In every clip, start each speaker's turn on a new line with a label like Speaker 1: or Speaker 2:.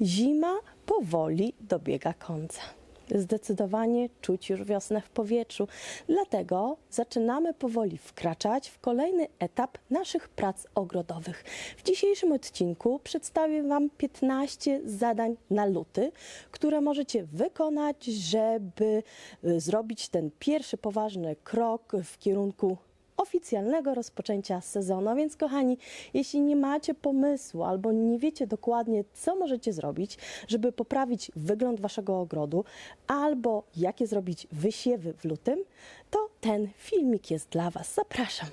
Speaker 1: Zima powoli dobiega końca. Zdecydowanie czuć już wiosnę w powietrzu, dlatego zaczynamy powoli wkraczać w kolejny etap naszych prac ogrodowych. W dzisiejszym odcinku przedstawię Wam 15 zadań na luty, które możecie wykonać, żeby y, zrobić ten pierwszy poważny krok w kierunku oficjalnego rozpoczęcia sezonu. A Więc, kochani, jeśli nie macie pomysłu albo nie wiecie dokładnie, co możecie zrobić, żeby poprawić wygląd waszego ogrodu, albo jakie zrobić wysiewy w lutym, to ten filmik jest dla Was. Zapraszam.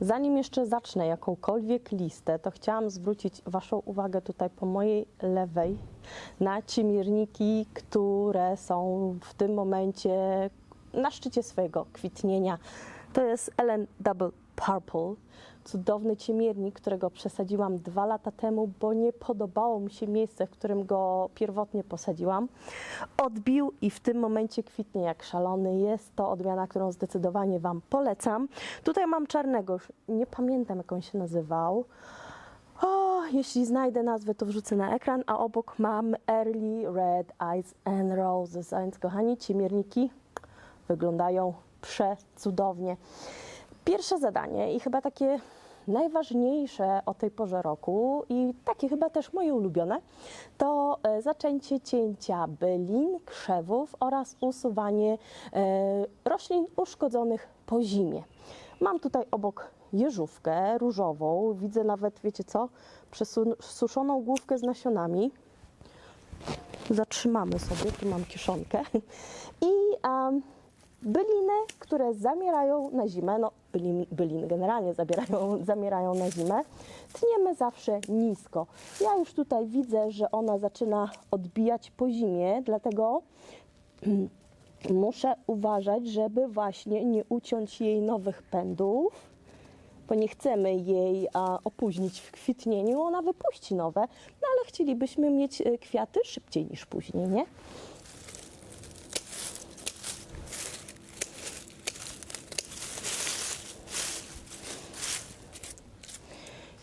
Speaker 1: Zanim jeszcze zacznę jakąkolwiek listę, to chciałam zwrócić Waszą uwagę tutaj po mojej lewej na ciemierniki, które są w tym momencie na szczycie swojego kwitnienia. To jest Ellen Double Purple, cudowny ciemiernik, którego przesadziłam dwa lata temu, bo nie podobało mi się miejsce, w którym go pierwotnie posadziłam. Odbił i w tym momencie kwitnie jak szalony. Jest to odmiana, którą zdecydowanie Wam polecam. Tutaj mam czarnego, już nie pamiętam jak on się nazywał. O, jeśli znajdę nazwę, to wrzucę na ekran, a obok mam Early Red Eyes and Roses. A więc, kochani, ciemierniki wyglądają przecudownie. Pierwsze zadanie i chyba takie najważniejsze o tej porze roku i takie chyba też moje ulubione, to e, zaczęcie cięcia bylin, krzewów oraz usuwanie e, roślin uszkodzonych po zimie. Mam tutaj obok jeżówkę różową, widzę nawet, wiecie co, przesuszoną główkę z nasionami zatrzymamy sobie, tu mam kieszonkę i um, byliny, które zamierają na zimę, no bylin, byliny generalnie zabierają, zamierają na zimę, tniemy zawsze nisko. Ja już tutaj widzę, że ona zaczyna odbijać po zimie, dlatego muszę uważać, żeby właśnie nie uciąć jej nowych pędów bo nie chcemy jej a, opóźnić w kwitnieniu, ona wypuści nowe, no ale chcielibyśmy mieć e, kwiaty szybciej niż później, nie?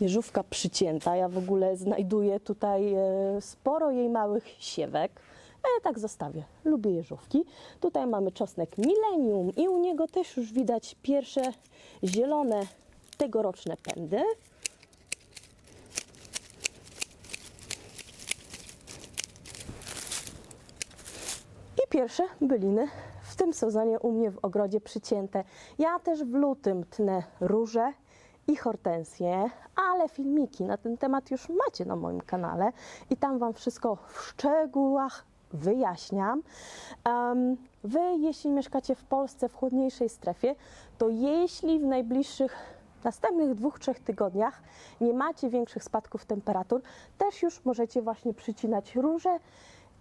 Speaker 1: Jeżówka przycięta, ja w ogóle znajduję tutaj e, sporo jej małych siewek. E, tak zostawię. Lubię jeżówki. Tutaj mamy czosnek Millennium i u niego też już widać pierwsze zielone tegoroczne pędy. I pierwsze byliny w tym sezonie u mnie w ogrodzie przycięte. Ja też w lutym tnę róże i hortensje, ale filmiki na ten temat już macie na moim kanale i tam Wam wszystko w szczegółach wyjaśniam. Um, wy, jeśli mieszkacie w Polsce w chłodniejszej strefie, to jeśli w najbliższych następnych dwóch, trzech tygodniach nie macie większych spadków temperatur, też już możecie właśnie przycinać róże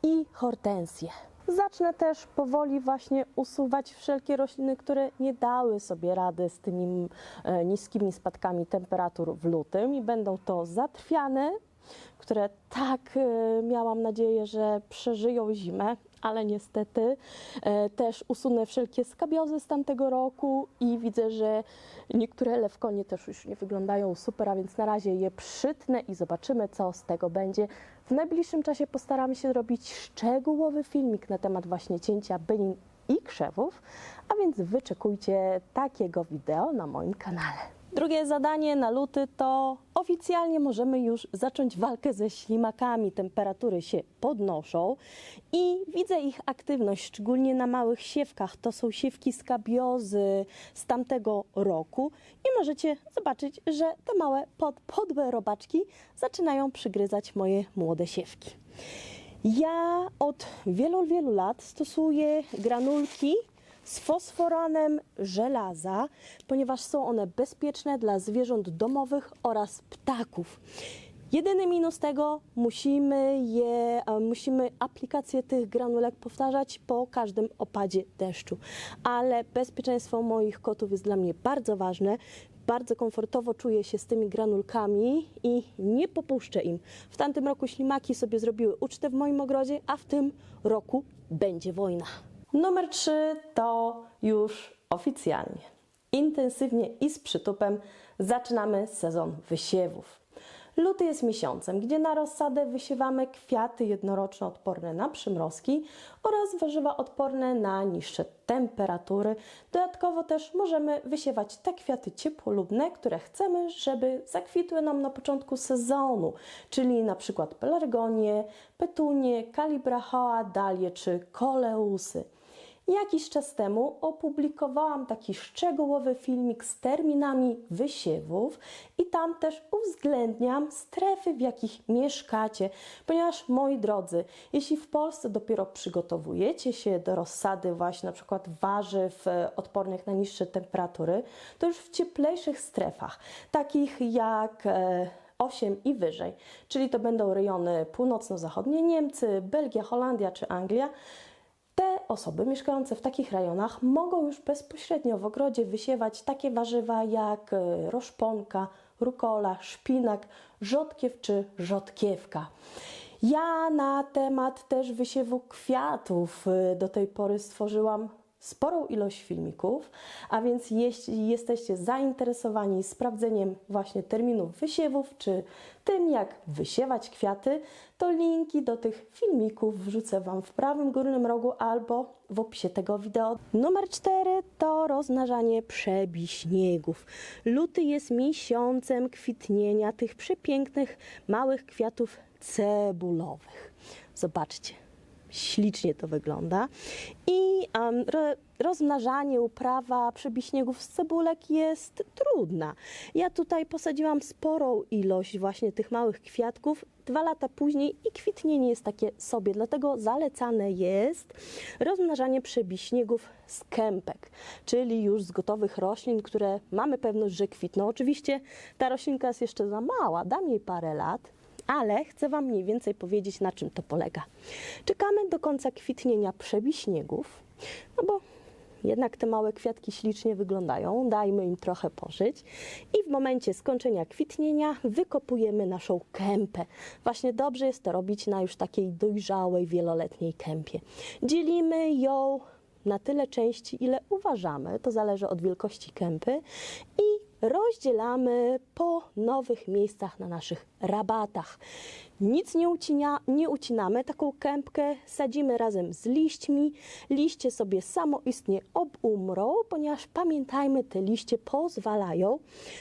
Speaker 1: i hortensje. Zacznę też powoli właśnie usuwać wszelkie rośliny, które nie dały sobie rady z tymi e, niskimi spadkami temperatur w lutym i będą to zatrwiane, które tak e, miałam nadzieję, że przeżyją zimę, ale niestety e, też usunę wszelkie skabiozy z tamtego roku i widzę, że niektóre lewkonie też już nie wyglądają super, a więc na razie je przytnę i zobaczymy, co z tego będzie. W najbliższym czasie postaramy się zrobić szczegółowy filmik na temat właśnie cięcia bylin i krzewów, a więc wyczekujcie takiego wideo na moim kanale. Drugie zadanie na luty to oficjalnie możemy już zacząć walkę ze ślimakami. Temperatury się podnoszą i widzę ich aktywność, szczególnie na małych siewkach. To są siewki skabiozy z tamtego roku i możecie zobaczyć, że te małe pod, podłe robaczki zaczynają przygryzać moje młode siewki. Ja od wielu, wielu lat stosuję granulki z fosforanem żelaza, ponieważ są one bezpieczne dla zwierząt domowych oraz ptaków. Jedyny minus tego, musimy, je, musimy aplikację tych granulek powtarzać po każdym opadzie deszczu. Ale bezpieczeństwo moich kotów jest dla mnie bardzo ważne. Bardzo komfortowo czuję się z tymi granulkami i nie popuszczę im. W tamtym roku ślimaki sobie zrobiły ucztę w moim ogrodzie, a w tym roku będzie wojna. Numer 3 to już oficjalnie. Intensywnie i z przytupem zaczynamy sezon wysiewów. Luty jest miesiącem, gdzie na rozsadę wysiewamy kwiaty jednoroczne odporne na przymrozki oraz warzywa odporne na niższe temperatury. Dodatkowo też możemy wysiewać te kwiaty ciepłolubne, które chcemy, żeby zakwitły nam na początku sezonu, czyli na przykład pelargonie, petunie, kalibrachoa, dalie czy koleusy. Jakiś czas temu opublikowałam taki szczegółowy filmik z terminami wysiewów i tam też uwzględniam strefy, w jakich mieszkacie, ponieważ moi drodzy, jeśli w Polsce dopiero przygotowujecie się do rozsady właśnie na przykład warzyw e, odpornych na niższe temperatury, to już w cieplejszych strefach, takich jak e, 8 i wyżej, czyli to będą rejony północno-zachodnie Niemcy, Belgia, Holandia czy Anglia, te osoby mieszkające w takich rejonach mogą już bezpośrednio w ogrodzie wysiewać takie warzywa jak e, roszponka, rukola, szpinak, rzodkiew czy rzodkiewka. Ja na temat też wysiewu kwiatów e, do tej pory stworzyłam sporą ilość filmików, a więc jeśli jesteście zainteresowani sprawdzeniem właśnie terminów wysiewów, czy tym jak wysiewać kwiaty, to linki do tych filmików wrzucę Wam w prawym górnym rogu albo w opisie tego wideo. Numer 4 to rozmnażanie przebiśniegów. Luty jest miesiącem kwitnienia tych przepięknych małych kwiatów cebulowych. Zobaczcie ślicznie to wygląda. I um, ro, rozmnażanie, uprawa przebiśniegów z cebulek jest trudna. Ja tutaj posadziłam sporą ilość właśnie tych małych kwiatków. Dwa lata później i kwitnienie jest takie sobie, dlatego zalecane jest rozmnażanie przebiśniegów z kępek, czyli już z gotowych roślin, które mamy pewność, że kwitną. Oczywiście ta roślinka jest jeszcze za mała, dam jej parę lat, ale chcę Wam mniej więcej powiedzieć, na czym to polega. Czekamy do końca kwitnienia przebiśniegów, no bo jednak te małe kwiatki ślicznie wyglądają, dajmy im trochę pożyć i w momencie skończenia kwitnienia wykopujemy naszą kępę. Właśnie dobrze jest to robić na już takiej dojrzałej, wieloletniej kępie. Dzielimy ją na tyle części, ile uważamy, to zależy od wielkości kępy i rozdzielamy po nowych miejscach na naszych rabatach. Nic nie, ucinia, nie ucinamy, taką kępkę sadzimy razem z liśćmi. Liście sobie samoistnie obumrą, ponieważ pamiętajmy, te liście pozwalają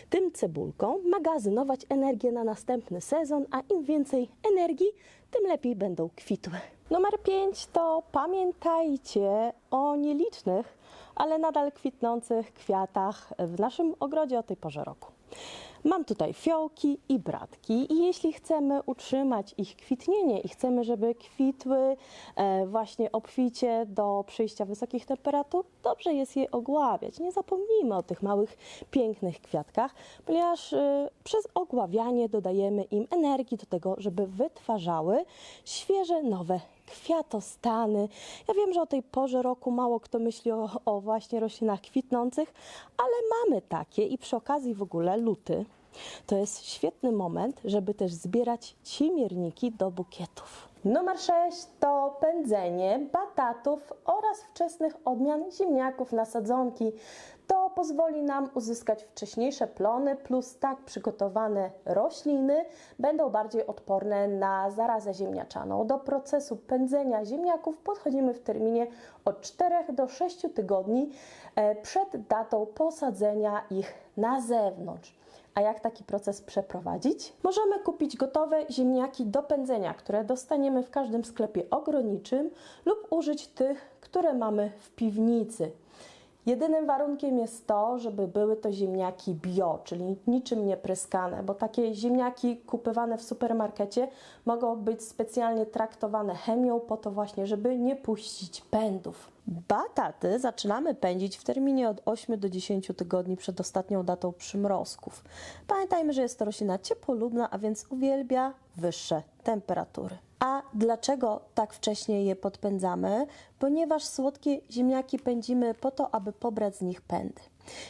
Speaker 1: tym cebulkom magazynować energię na następny sezon, a im więcej energii, tym lepiej będą kwitły. Numer 5 to pamiętajcie o nielicznych, ale nadal kwitnących kwiatach w naszym ogrodzie o tej porze roku. Mam tutaj fiołki i bratki i jeśli chcemy utrzymać ich kwitnienie i chcemy, żeby kwitły e, właśnie obficie do przyjścia wysokich temperatur, dobrze jest je ogławiać. Nie zapomnijmy o tych małych, pięknych kwiatkach, ponieważ e, przez ogławianie dodajemy im energii do tego, żeby wytwarzały świeże, nowe kwiatostany. Ja wiem, że o tej porze roku mało kto myśli o, o właśnie roślinach kwitnących, ale mamy takie i przy okazji w ogóle luty to jest świetny moment, żeby też zbierać cimierniki do bukietów. Numer 6 to pędzenie batatów oraz wczesnych odmian ziemniaków na sadzonki. To pozwoli nam uzyskać wcześniejsze plony, plus tak przygotowane rośliny będą bardziej odporne na zarazę ziemniaczaną. Do procesu pędzenia ziemniaków podchodzimy w terminie od 4 do 6 tygodni e, przed datą posadzenia ich na zewnątrz. A jak taki proces przeprowadzić? Możemy kupić gotowe ziemniaki do pędzenia, które dostaniemy w każdym sklepie ogrodniczym lub użyć tych, które mamy w piwnicy. Jedynym warunkiem jest to, żeby były to ziemniaki bio, czyli niczym nie pryskane, bo takie ziemniaki kupywane w supermarkecie mogą być specjalnie traktowane chemią po to właśnie, żeby nie puścić pędów. Bataty zaczynamy pędzić w terminie od 8 do 10 tygodni przed ostatnią datą przymrozków. Pamiętajmy, że jest to roślina ciepłolubna, a więc uwielbia wyższe temperatury. A dlaczego tak wcześnie je podpędzamy? Ponieważ słodkie ziemniaki pędzimy po to, aby pobrać z nich pędy.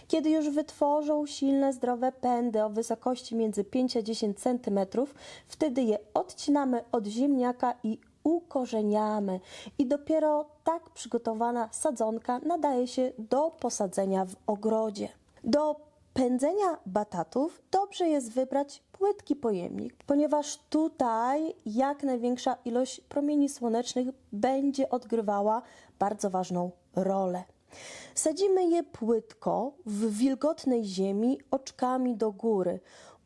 Speaker 1: Kiedy już wytworzą silne, zdrowe pędy o wysokości między 5 a 10 cm, wtedy je odcinamy od ziemniaka i ukorzeniamy. I dopiero tak przygotowana sadzonka nadaje się do posadzenia w ogrodzie. Do pędzenia batatów dobrze jest wybrać płytki pojemnik, ponieważ tutaj jak największa ilość promieni słonecznych będzie odgrywała bardzo ważną rolę. Sadzimy je płytko w wilgotnej ziemi oczkami do góry.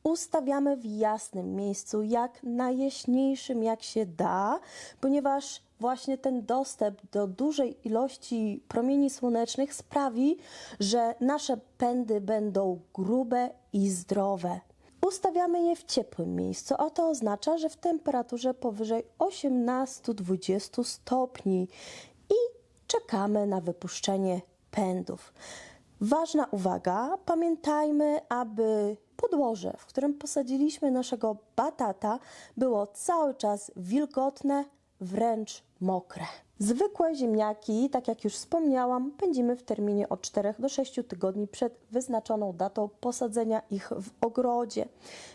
Speaker 1: Ustawiamy w jasnym miejscu, jak najjaśniejszym jak się da, ponieważ właśnie ten dostęp do dużej ilości promieni słonecznych sprawi, że nasze pędy będą grube i zdrowe. Ustawiamy je w ciepłym miejscu, a to oznacza, że w temperaturze powyżej 18-20 stopni i czekamy na wypuszczenie pędów. Ważna uwaga, pamiętajmy, aby podłoże, w którym posadziliśmy naszego batata, było cały czas wilgotne, wręcz mokre. Zwykłe ziemniaki, tak jak już wspomniałam, pędzimy w terminie od 4 do 6 tygodni przed wyznaczoną datą posadzenia ich w ogrodzie.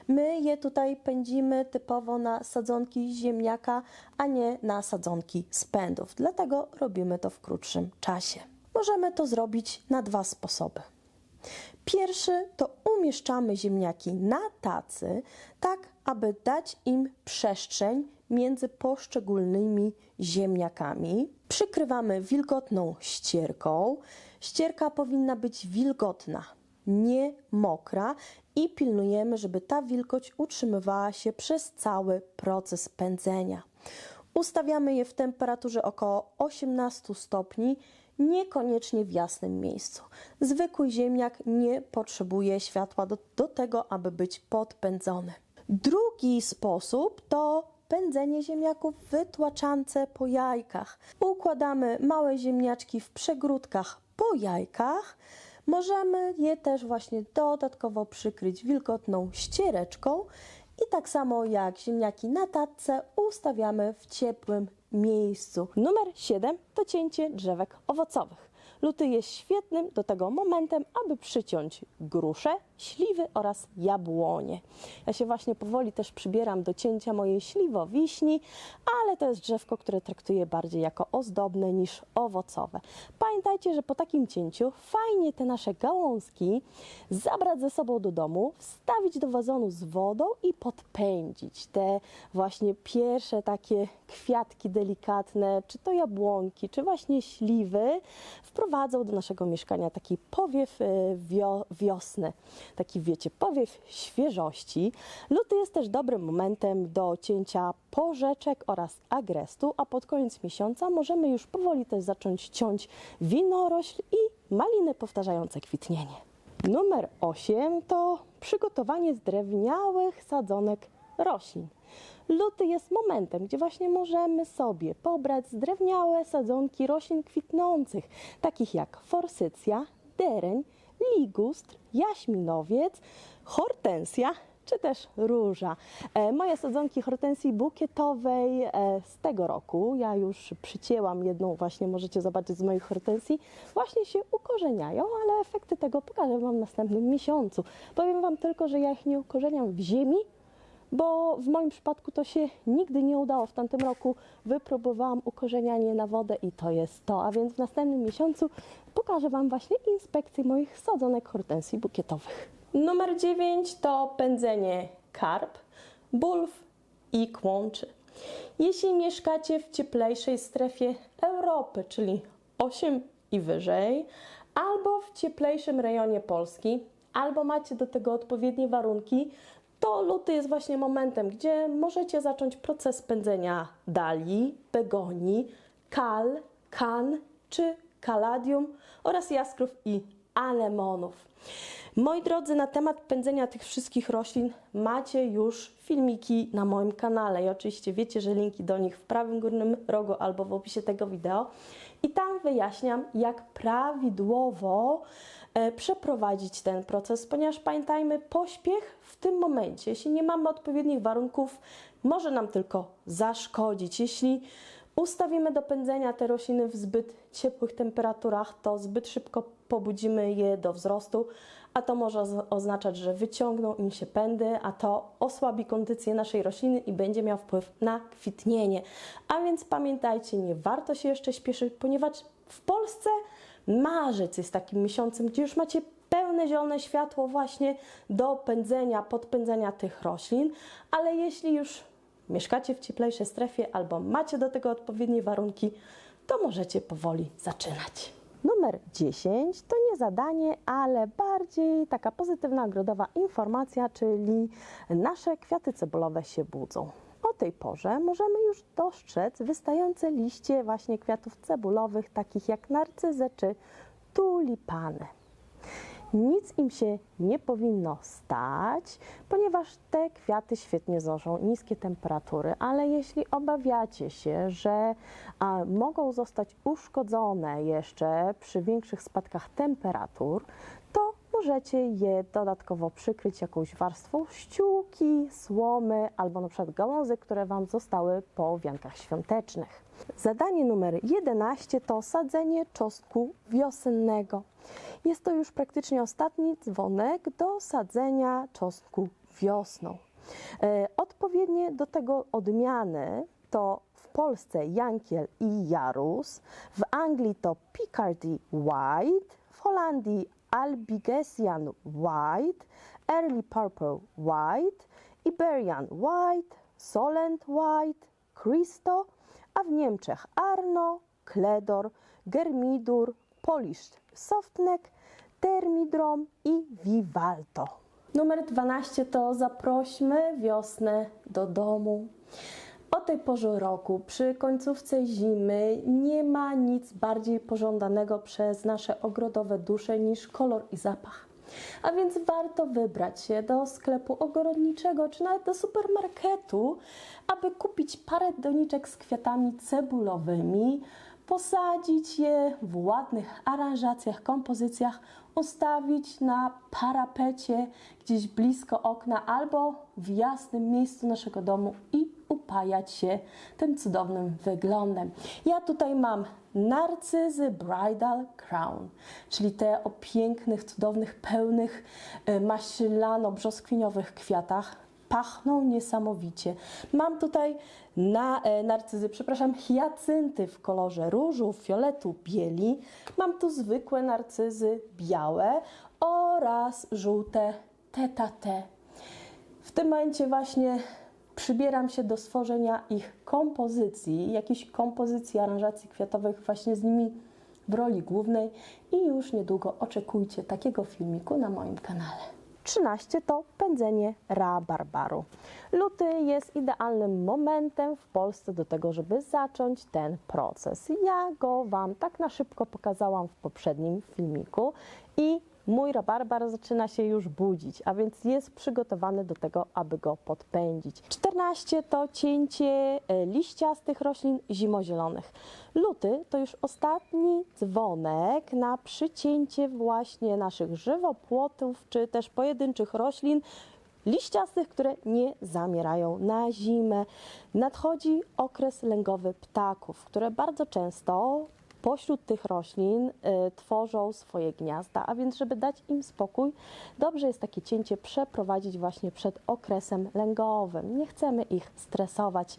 Speaker 1: My je tutaj pędzimy typowo na sadzonki ziemniaka, a nie na sadzonki spędów. Dlatego robimy to w krótszym czasie. Możemy to zrobić na dwa sposoby. Pierwszy to umieszczamy ziemniaki na tacy, tak aby dać im przestrzeń między poszczególnymi ziemniakami. Przykrywamy wilgotną ścierką. Ścierka powinna być wilgotna, nie mokra i pilnujemy, żeby ta wilgoć utrzymywała się przez cały proces pędzenia. Ustawiamy je w temperaturze około 18 stopni, niekoniecznie w jasnym miejscu. Zwykły ziemniak nie potrzebuje światła do, do tego, aby być podpędzony. Drugi sposób to pędzenie ziemniaków wytłaczance po jajkach. Układamy małe ziemniaczki w przegródkach po jajkach. Możemy je też właśnie dodatkowo przykryć wilgotną ściereczką i tak samo jak ziemniaki na tatce ustawiamy w ciepłym miejscu. Numer 7 to cięcie drzewek owocowych. Luty jest świetnym do tego momentem, aby przyciąć grusze, śliwy oraz jabłonie. Ja się właśnie powoli też przybieram do cięcia mojej śliwowiśni, ale to jest drzewko, które traktuję bardziej jako ozdobne niż owocowe. Pamiętajcie, że po takim cięciu fajnie te nasze gałązki zabrać ze sobą do domu, wstawić do wazonu z wodą i podpędzić te właśnie pierwsze takie kwiatki delikatne, czy to jabłonki, czy właśnie śliwy, wprowadzą do naszego mieszkania taki powiew wio, wiosny, taki wiecie, powiew świeżości. Luty jest też dobrym momentem do cięcia porzeczek oraz agrestu, a pod koniec miesiąca możemy już powoli też zacząć ciąć winorośl i maliny powtarzające kwitnienie. Numer 8 to przygotowanie zdrewniałych sadzonek roślin. Luty jest momentem, gdzie właśnie możemy sobie pobrać zdrewniałe sadzonki roślin kwitnących, takich jak forsycja, dereń, ligustr, jaśminowiec, hortensja czy też róża. E, moje sadzonki hortensji bukietowej e, z tego roku, ja już przycięłam jedną właśnie, możecie zobaczyć z moich hortensji, właśnie się ukorzeniają, ale efekty tego pokażę Wam w następnym miesiącu. Powiem Wam tylko, że ja ich nie ukorzeniam w ziemi, bo w moim przypadku to się nigdy nie udało. W tamtym roku wypróbowałam ukorzenianie na wodę i to jest to. A więc w następnym miesiącu pokażę Wam właśnie inspekcję moich sadzonek hortensji bukietowych. Numer 9 to pędzenie karp, bulw i kłączy. Jeśli mieszkacie w cieplejszej strefie Europy, czyli 8 i wyżej, albo w cieplejszym rejonie Polski, albo macie do tego odpowiednie warunki, to luty jest właśnie momentem, gdzie możecie zacząć proces pędzenia dali, begonii, kal, kan czy kaladium oraz jaskrów i anemonów. Moi drodzy, na temat pędzenia tych wszystkich roślin macie już filmiki na moim kanale i oczywiście wiecie, że linki do nich w prawym górnym rogu albo w opisie tego wideo. I tam wyjaśniam, jak prawidłowo przeprowadzić ten proces, ponieważ pamiętajmy, pośpiech w tym momencie, jeśli nie mamy odpowiednich warunków, może nam tylko zaszkodzić. Jeśli ustawimy do pędzenia te rośliny w zbyt ciepłych temperaturach, to zbyt szybko pobudzimy je do wzrostu, a to może oznaczać, że wyciągną im się pędy, a to osłabi kondycję naszej rośliny i będzie miał wpływ na kwitnienie. A więc pamiętajcie, nie warto się jeszcze śpieszyć, ponieważ w Polsce marzec jest takim miesiącem, gdzie już macie pełne zielone światło właśnie do pędzenia, podpędzenia tych roślin, ale jeśli już mieszkacie w cieplejszej strefie albo macie do tego odpowiednie warunki, to możecie powoli zaczynać. Numer 10 to nie zadanie, ale bardziej taka pozytywna, ogrodowa informacja, czyli nasze kwiaty cebulowe się budzą. O tej porze możemy już dostrzec wystające liście właśnie kwiatów cebulowych, takich jak narcyzę czy tulipany. Nic im się nie powinno stać, ponieważ te kwiaty świetnie znoszą niskie temperatury, ale jeśli obawiacie się, że a, mogą zostać uszkodzone jeszcze przy większych spadkach temperatur, możecie je dodatkowo przykryć jakąś warstwą ściółki, słomy albo na przykład gałązek, które Wam zostały po wiankach świątecznych. Zadanie numer 11 to sadzenie czosnku wiosennego. Jest to już praktycznie ostatni dzwonek do sadzenia czosnku wiosną. E, Odpowiednie do tego odmiany to w Polsce Jankiel i Jarus, w Anglii to Picardy White, w Holandii Albigesian White, Early Purple White, Iberian White, Solent White, Christo, a w Niemczech Arno, Kledor, Germidur, Polish Softneck, Termidrom i Vivalto. Numer 12 to zaprośmy wiosnę do domu. O tej porze roku, przy końcówce zimy, nie ma nic bardziej pożądanego przez nasze ogrodowe dusze niż kolor i zapach. A więc warto wybrać się do sklepu ogrodniczego czy nawet do supermarketu, aby kupić parę doniczek z kwiatami cebulowymi, posadzić je w ładnych aranżacjach, kompozycjach, ustawić na parapecie gdzieś blisko okna albo w jasnym miejscu naszego domu i upajać się tym cudownym wyglądem. Ja tutaj mam narcyzy Bridal Crown, czyli te o pięknych, cudownych, pełnych, e, maślano-brzoskwiniowych kwiatach. Pachną niesamowicie. Mam tutaj na, e, narcyzy, przepraszam, hiacynty w kolorze różu, fioletu, bieli. Mam tu zwykłe narcyzy białe oraz żółte tetate. W tym momencie właśnie przybieram się do stworzenia ich kompozycji, jakiejś kompozycji aranżacji kwiatowych właśnie z nimi w roli głównej i już niedługo oczekujcie takiego filmiku na moim kanale. 13 to pędzenie rabarbaru. Luty jest idealnym momentem w Polsce do tego, żeby zacząć ten proces. Ja go Wam tak na szybko pokazałam w poprzednim filmiku i mój rabarbar zaczyna się już budzić, a więc jest przygotowany do tego, aby go podpędzić. 14 to cięcie e, liściastych roślin zimozielonych. Luty to już ostatni dzwonek na przycięcie właśnie naszych żywopłotów czy też pojedynczych roślin liściastych, które nie zamierają na zimę. Nadchodzi okres lęgowy ptaków, które bardzo często pośród tych roślin y, tworzą swoje gniazda, a więc żeby dać im spokój, dobrze jest takie cięcie przeprowadzić właśnie przed okresem lęgowym. Nie chcemy ich stresować.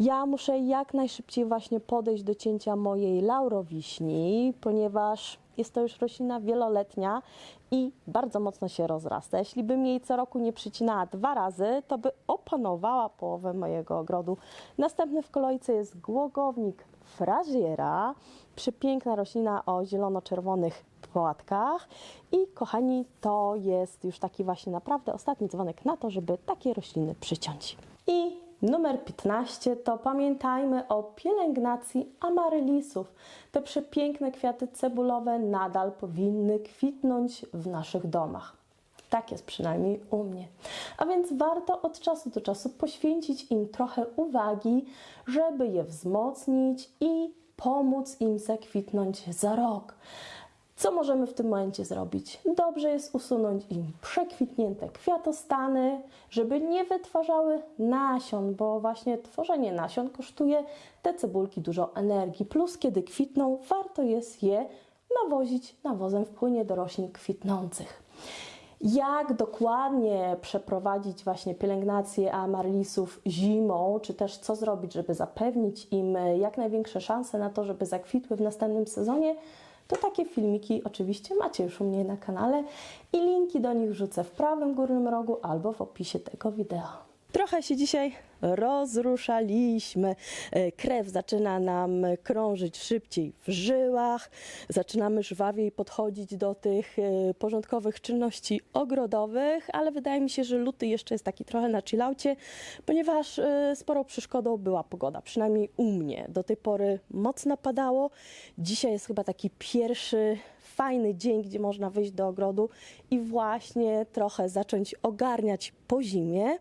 Speaker 1: Ja muszę jak najszybciej właśnie podejść do cięcia mojej laurowiśni, ponieważ jest to już roślina wieloletnia i bardzo mocno się rozrasta. Jeśli bym jej co roku nie przycinała dwa razy, to by opanowała połowę mojego ogrodu. Następny w kolejce jest głogownik fraziera, przepiękna roślina o zielono-czerwonych płatkach. I kochani, to jest już taki właśnie naprawdę ostatni dzwonek na to, żeby takie rośliny przyciąć. I numer 15 to pamiętajmy o pielęgnacji amaryllisów. Te przepiękne kwiaty cebulowe nadal powinny kwitnąć w naszych domach. Tak jest przynajmniej u mnie. A więc warto od czasu do czasu poświęcić im trochę uwagi, żeby je wzmocnić i pomóc im zakwitnąć za rok. Co możemy w tym momencie zrobić? Dobrze jest usunąć im przekwitnięte kwiatostany, żeby nie wytwarzały nasion, bo właśnie tworzenie nasion kosztuje te cebulki dużo energii. Plus, kiedy kwitną, warto jest je nawozić nawozem w płynie do roślin kwitnących. Jak dokładnie przeprowadzić właśnie pielęgnację amaryllisów zimą, czy też co zrobić, żeby zapewnić im jak największe szanse na to, żeby zakwitły w następnym sezonie, to takie filmiki oczywiście macie już u mnie na kanale i linki do nich wrzucę w prawym górnym rogu albo w opisie tego wideo. Trochę się dzisiaj rozruszaliśmy. E, Krew zaczyna nam krążyć szybciej w żyłach, zaczynamy żwawiej podchodzić do tych e, porządkowych czynności ogrodowych, ale wydaje mi się, że luty jeszcze jest taki trochę na chillaucie, ponieważ e, sporą przeszkodą była pogoda, przynajmniej u mnie. Do tej pory mocno padało. Dzisiaj jest chyba taki pierwszy fajny dzień, gdzie można wyjść do ogrodu i właśnie trochę zacząć ogarniać po zimie.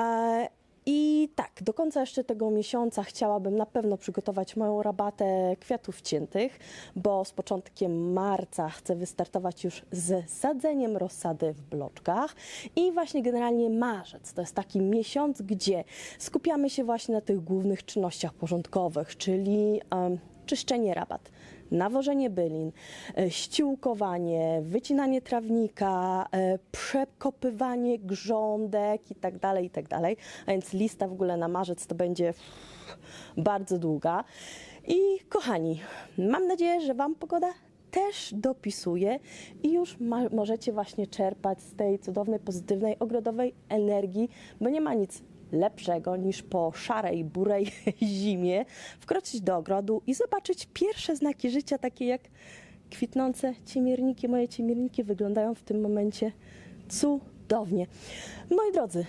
Speaker 1: E, I tak, do końca jeszcze tego miesiąca chciałabym na pewno przygotować moją rabatę kwiatów ciętych, bo z początkiem marca chcę wystartować już z sadzeniem rozsady w bloczkach. I właśnie generalnie marzec to jest taki miesiąc, gdzie skupiamy się właśnie na tych głównych czynnościach porządkowych, czyli em, czyszczenie rabat, nawożenie bylin, e, ściółkowanie, wycinanie trawnika, e, przekopywanie grządek i tak dalej, i tak. A więc lista w ogóle na marzec to będzie bardzo długa. I kochani, mam nadzieję, że Wam pogoda też dopisuje i już możecie właśnie czerpać z tej cudownej, pozytywnej, ogrodowej energii, bo nie ma nic lepszego niż po szarej, burej zimie wkroczyć do ogrodu i zobaczyć pierwsze znaki życia, takie jak kwitnące ciemierniki. Moje ciemierniki wyglądają w tym momencie cudownie. Moi drodzy,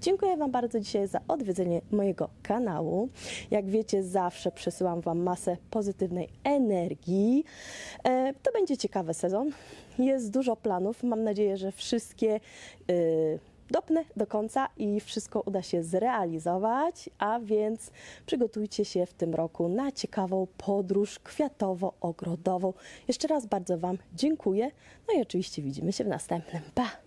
Speaker 1: Dziękuję Wam bardzo dzisiaj za odwiedzenie mojego kanału. Jak wiecie, zawsze przesyłam Wam masę pozytywnej energii. E, to będzie ciekawy sezon. Jest dużo planów. Mam nadzieję, że wszystkie y, dopnę do końca i wszystko uda się zrealizować. A więc przygotujcie się w tym roku na ciekawą podróż kwiatowo-ogrodową. Jeszcze raz bardzo Wam dziękuję. No i oczywiście widzimy się w następnym. Pa!